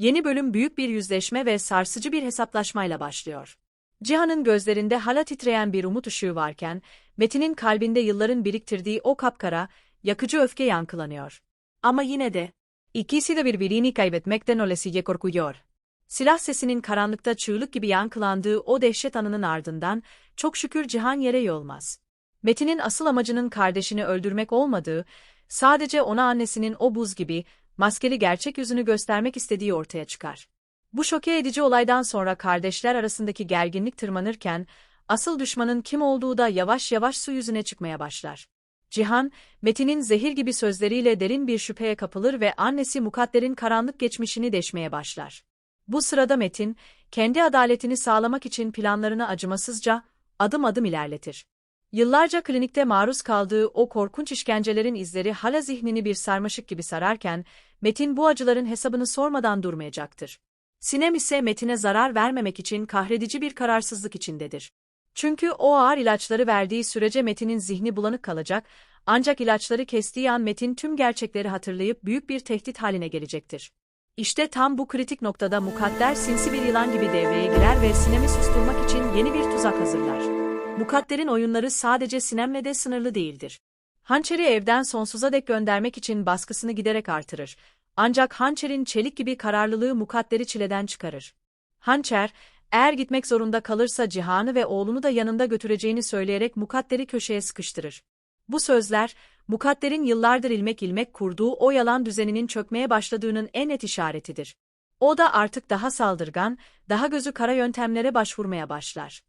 Yeni bölüm büyük bir yüzleşme ve sarsıcı bir hesaplaşmayla başlıyor. Cihan'ın gözlerinde hala titreyen bir umut ışığı varken, Metin'in kalbinde yılların biriktirdiği o kapkara, yakıcı öfke yankılanıyor. Ama yine de, ikisi de birbirini kaybetmekten olesiye korkuyor. Silah sesinin karanlıkta çığlık gibi yankılandığı o dehşet anının ardından, çok şükür Cihan yere yolmaz. Metin'in asıl amacının kardeşini öldürmek olmadığı, sadece ona annesinin o buz gibi, maskeli gerçek yüzünü göstermek istediği ortaya çıkar. Bu şoke edici olaydan sonra kardeşler arasındaki gerginlik tırmanırken, asıl düşmanın kim olduğu da yavaş yavaş su yüzüne çıkmaya başlar. Cihan, Metin'in zehir gibi sözleriyle derin bir şüpheye kapılır ve annesi Mukadder'in karanlık geçmişini deşmeye başlar. Bu sırada Metin, kendi adaletini sağlamak için planlarını acımasızca, adım adım ilerletir. Yıllarca klinikte maruz kaldığı o korkunç işkencelerin izleri hala zihnini bir sarmaşık gibi sararken, Metin bu acıların hesabını sormadan durmayacaktır. Sinem ise Metin'e zarar vermemek için kahredici bir kararsızlık içindedir. Çünkü o ağır ilaçları verdiği sürece Metin'in zihni bulanık kalacak, ancak ilaçları kestiği an Metin tüm gerçekleri hatırlayıp büyük bir tehdit haline gelecektir. İşte tam bu kritik noktada mukadder sinsi bir yılan gibi devreye girer ve Sinem'i susturmak için yeni bir tuzak hazırlar. Mukadder'in oyunları sadece Sinem'le de sınırlı değildir. Hançer'i evden sonsuza dek göndermek için baskısını giderek artırır. Ancak Hançer'in çelik gibi kararlılığı Mukadder'i çileden çıkarır. Hançer, eğer gitmek zorunda kalırsa Cihan'ı ve oğlunu da yanında götüreceğini söyleyerek Mukadder'i köşeye sıkıştırır. Bu sözler, Mukadder'in yıllardır ilmek ilmek kurduğu o yalan düzeninin çökmeye başladığının en net işaretidir. O da artık daha saldırgan, daha gözü kara yöntemlere başvurmaya başlar.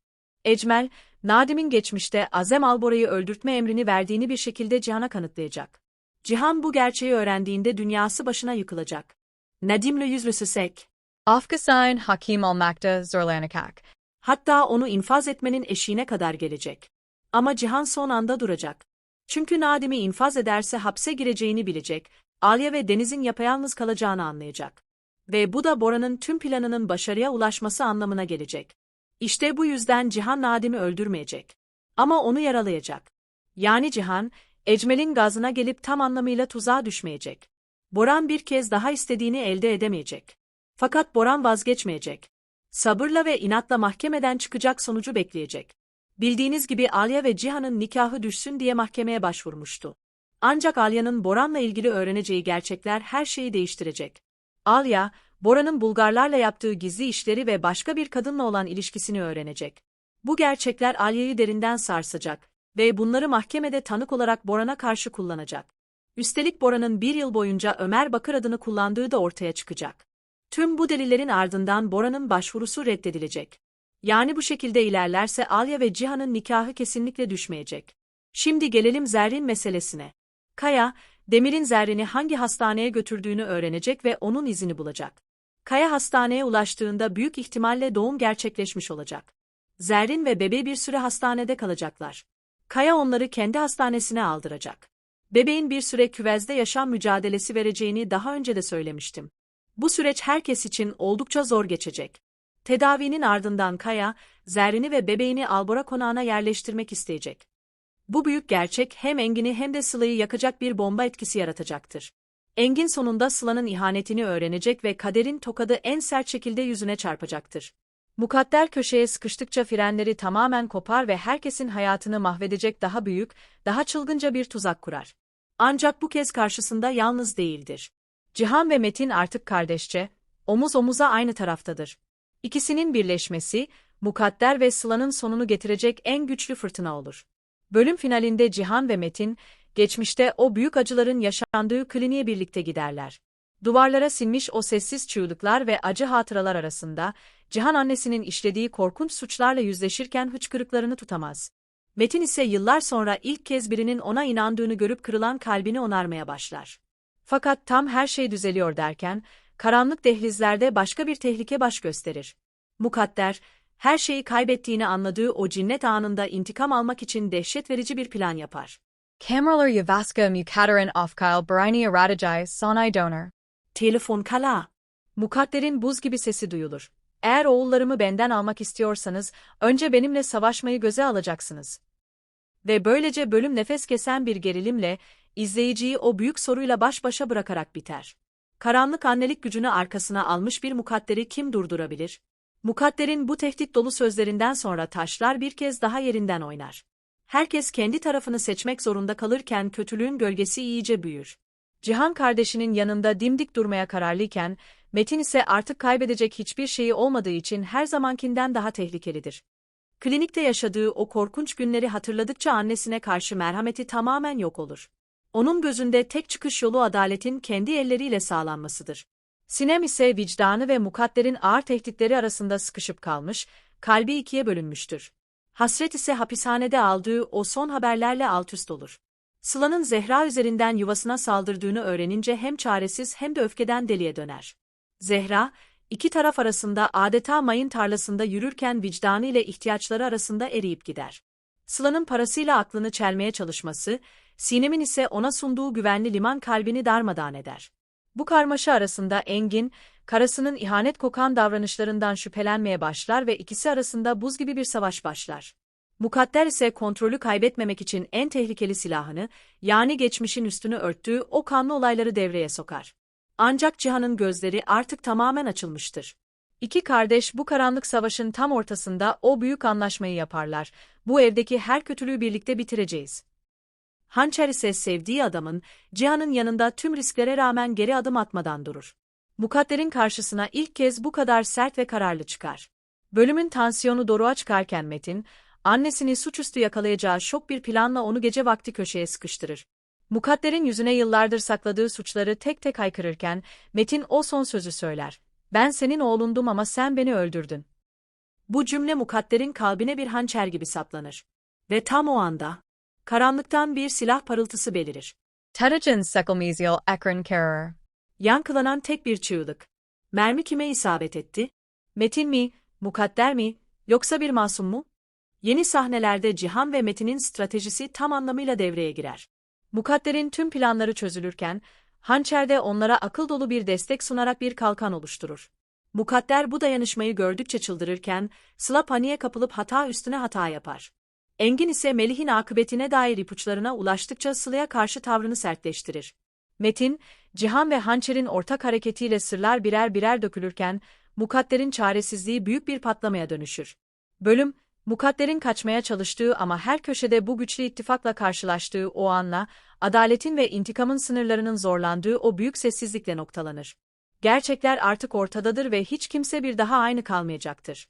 Ecmel, Nadim'in geçmişte Azem Albora'yı öldürtme emrini verdiğini bir şekilde Cihan'a kanıtlayacak. Cihan bu gerçeği öğrendiğinde dünyası başına yıkılacak. Nadim'le yüzleşsek. Afghanistan hakim olmakta zorlanacak. Hatta onu infaz etmenin eşiğine kadar gelecek. Ama Cihan son anda duracak. Çünkü Nadim'i infaz ederse hapse gireceğini bilecek, Alya ve Deniz'in yapayalnız kalacağını anlayacak. Ve bu da Bora'nın tüm planının başarıya ulaşması anlamına gelecek. İşte bu yüzden Cihan Nadim'i öldürmeyecek. Ama onu yaralayacak. Yani Cihan, Ecmel'in gazına gelip tam anlamıyla tuzağa düşmeyecek. Boran bir kez daha istediğini elde edemeyecek. Fakat Boran vazgeçmeyecek. Sabırla ve inatla mahkemeden çıkacak sonucu bekleyecek. Bildiğiniz gibi Alya ve Cihan'ın nikahı düşsün diye mahkemeye başvurmuştu. Ancak Alya'nın Boran'la ilgili öğreneceği gerçekler her şeyi değiştirecek. Alya, Bora'nın Bulgarlarla yaptığı gizli işleri ve başka bir kadınla olan ilişkisini öğrenecek. Bu gerçekler Alya'yı derinden sarsacak ve bunları mahkemede tanık olarak Boran'a karşı kullanacak. Üstelik Bora'nın bir yıl boyunca Ömer Bakır adını kullandığı da ortaya çıkacak. Tüm bu delillerin ardından Bora'nın başvurusu reddedilecek. Yani bu şekilde ilerlerse Alya ve Cihan'ın nikahı kesinlikle düşmeyecek. Şimdi gelelim Zerrin meselesine. Kaya, Demir'in Zerrin'i hangi hastaneye götürdüğünü öğrenecek ve onun izini bulacak. Kaya hastaneye ulaştığında büyük ihtimalle doğum gerçekleşmiş olacak. Zerrin ve bebe bir süre hastanede kalacaklar. Kaya onları kendi hastanesine aldıracak. Bebeğin bir süre küvezde yaşam mücadelesi vereceğini daha önce de söylemiştim. Bu süreç herkes için oldukça zor geçecek. Tedavinin ardından Kaya, Zerrin'i ve bebeğini Albora konağına yerleştirmek isteyecek. Bu büyük gerçek hem Engin'i hem de Sıla'yı yakacak bir bomba etkisi yaratacaktır. Engin sonunda Sıla'nın ihanetini öğrenecek ve kaderin tokadı en sert şekilde yüzüne çarpacaktır. Mukadder köşeye sıkıştıkça frenleri tamamen kopar ve herkesin hayatını mahvedecek daha büyük, daha çılgınca bir tuzak kurar. Ancak bu kez karşısında yalnız değildir. Cihan ve Metin artık kardeşçe, omuz omuza aynı taraftadır. İkisinin birleşmesi, Mukadder ve Sıla'nın sonunu getirecek en güçlü fırtına olur. Bölüm finalinde Cihan ve Metin, geçmişte o büyük acıların yaşandığı kliniğe birlikte giderler. Duvarlara sinmiş o sessiz çığlıklar ve acı hatıralar arasında, Cihan annesinin işlediği korkunç suçlarla yüzleşirken hıçkırıklarını tutamaz. Metin ise yıllar sonra ilk kez birinin ona inandığını görüp kırılan kalbini onarmaya başlar. Fakat tam her şey düzeliyor derken, karanlık dehlizlerde başka bir tehlike baş gösterir. Mukadder, her şeyi kaybettiğini anladığı o cinnet anında intikam almak için dehşet verici bir plan yapar. Kameralar Yavaska Mukadaran Afkal Briny Aradajai Sonai Donor. Telefon kala. Mukadder'in buz gibi sesi duyulur. Eğer oğullarımı benden almak istiyorsanız, önce benimle savaşmayı göze alacaksınız. Ve böylece bölüm nefes kesen bir gerilimle, izleyiciyi o büyük soruyla baş başa bırakarak biter. Karanlık annelik gücünü arkasına almış bir mukadderi kim durdurabilir? Mukadderin bu tehdit dolu sözlerinden sonra taşlar bir kez daha yerinden oynar. Herkes kendi tarafını seçmek zorunda kalırken kötülüğün gölgesi iyice büyür. Cihan kardeşinin yanında dimdik durmaya kararlıyken, Metin ise artık kaybedecek hiçbir şeyi olmadığı için her zamankinden daha tehlikelidir. Klinikte yaşadığı o korkunç günleri hatırladıkça annesine karşı merhameti tamamen yok olur. Onun gözünde tek çıkış yolu adaletin kendi elleriyle sağlanmasıdır. Sinem ise vicdanı ve mukadderin ağır tehditleri arasında sıkışıp kalmış, kalbi ikiye bölünmüştür. Hasret ise hapishanede aldığı o son haberlerle altüst olur. Sıla'nın Zehra üzerinden yuvasına saldırdığını öğrenince hem çaresiz hem de öfkeden deliye döner. Zehra, iki taraf arasında adeta mayın tarlasında yürürken vicdanı ile ihtiyaçları arasında eriyip gider. Sıla'nın parasıyla aklını çelmeye çalışması, Sinem'in ise ona sunduğu güvenli liman kalbini darmadağın eder. Bu karmaşa arasında Engin, karısının ihanet kokan davranışlarından şüphelenmeye başlar ve ikisi arasında buz gibi bir savaş başlar. Mukadder ise kontrolü kaybetmemek için en tehlikeli silahını, yani geçmişin üstünü örttüğü o kanlı olayları devreye sokar. Ancak Cihan'ın gözleri artık tamamen açılmıştır. İki kardeş bu karanlık savaşın tam ortasında o büyük anlaşmayı yaparlar. Bu evdeki her kötülüğü birlikte bitireceğiz. Hançer ise sevdiği adamın, Cihan'ın yanında tüm risklere rağmen geri adım atmadan durur. Mukadder'in karşısına ilk kez bu kadar sert ve kararlı çıkar. Bölümün tansiyonu doruğa çıkarken Metin, annesini suçüstü yakalayacağı şok bir planla onu gece vakti köşeye sıkıştırır. Mukadder'in yüzüne yıllardır sakladığı suçları tek tek haykırırken, Metin o son sözü söyler. Ben senin oğlundum ama sen beni öldürdün. Bu cümle Mukadder'in kalbine bir hançer gibi saplanır. Ve tam o anda, karanlıktan bir silah parıltısı belirir. Tedicin Sekelmesial Ekran Karar. Yankılanan tek bir çığlık. Mermi kime isabet etti? Metin mi, Mukadder mi, yoksa bir masum mu? Yeni sahnelerde Cihan ve Metin'in stratejisi tam anlamıyla devreye girer. Mukadder'in tüm planları çözülürken, Hançer de onlara akıl dolu bir destek sunarak bir kalkan oluşturur. Mukadder bu dayanışmayı gördükçe çıldırırken, Sıla paniğe kapılıp hata üstüne hata yapar. Engin ise Melih'in akıbetine dair ipuçlarına ulaştıkça Sıla'ya karşı tavrını sertleştirir. Metin, Cihan ve Hançer'in ortak hareketiyle sırlar birer birer dökülürken, Mukadder'in çaresizliği büyük bir patlamaya dönüşür. Bölüm, Mukadder'in kaçmaya çalıştığı ama her köşede bu güçlü ittifakla karşılaştığı o anla, adaletin ve intikamın sınırlarının zorlandığı o büyük sessizlikle noktalanır. Gerçekler artık ortadadır ve hiç kimse bir daha aynı kalmayacaktır.